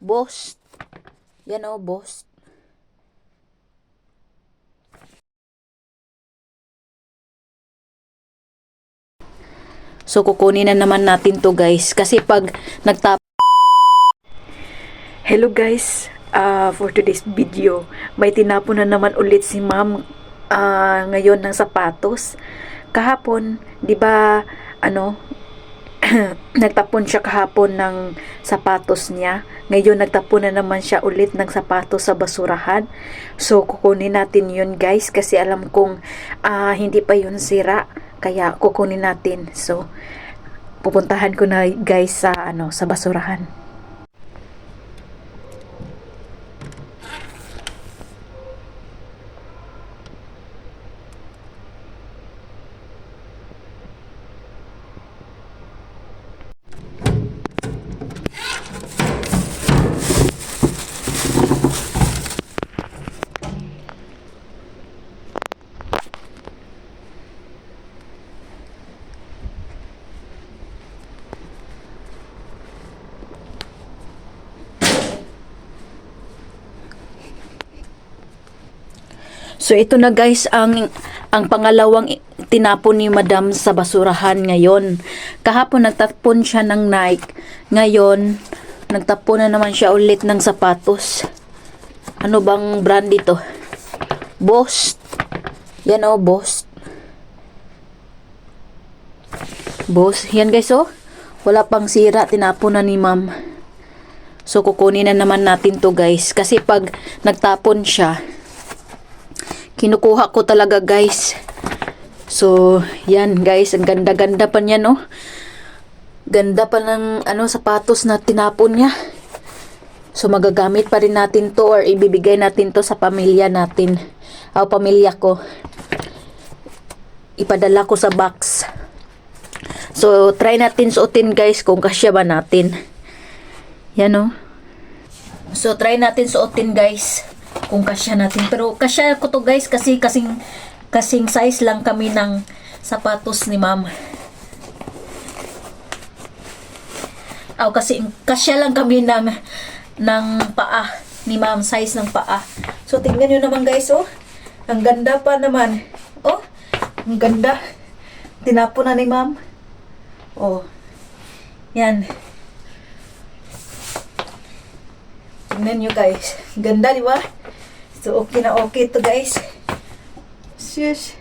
Boss. Yan o, boss. So, kukunin na naman natin to guys. Kasi pag nagtap... Hello guys, Ah, for today's video, may tinapon na naman ulit si ma'am ah, ngayon ng sapatos. Kahapon, di ba, ano, nagtapon siya kahapon ng sapatos niya. Ngayon, nagtapon na naman siya ulit ng sapatos sa basurahan. So, kukunin natin yun guys kasi alam kong ah, hindi pa yun sira. Kaya kukunin natin. So, pupuntahan ko na guys sa ano sa basurahan. So ito na guys ang ang pangalawang tinapon ni Madam sa basurahan ngayon. Kahapon nagtapon siya ng Nike. Ngayon nagtapon na naman siya ulit ng sapatos. Ano bang brand dito? Boss. Yan oh, Boss. Boss, yan guys oh. Wala pang sira, tinapon na ni Ma'am. So kukunin na naman natin to guys kasi pag nagtapon siya, kinukuha ko talaga guys. So, yan guys, ang ganda-ganda pa niya no. Ganda pa ng ano sapatos na tinapon niya. So magagamit pa rin natin to or ibibigay natin to sa pamilya natin. O pamilya ko. Ipadala ko sa box. So try natin suotin guys kung kasya ba natin. Yan oh. So try natin suotin guys kung kasya natin. Pero kasya ko to guys kasi kasing kasing size lang kami ng sapatos ni ma'am. Aw kasi kasya lang kami ng ng paa ni ma'am, size ng paa. So tingnan niyo naman guys oh. Ang ganda pa naman. Oh, ang ganda. Tinapon na ni ma'am. Oh. Yan. Tingnan nyo guys. Ganda, di ba? So, okay na okay to guys. Shush.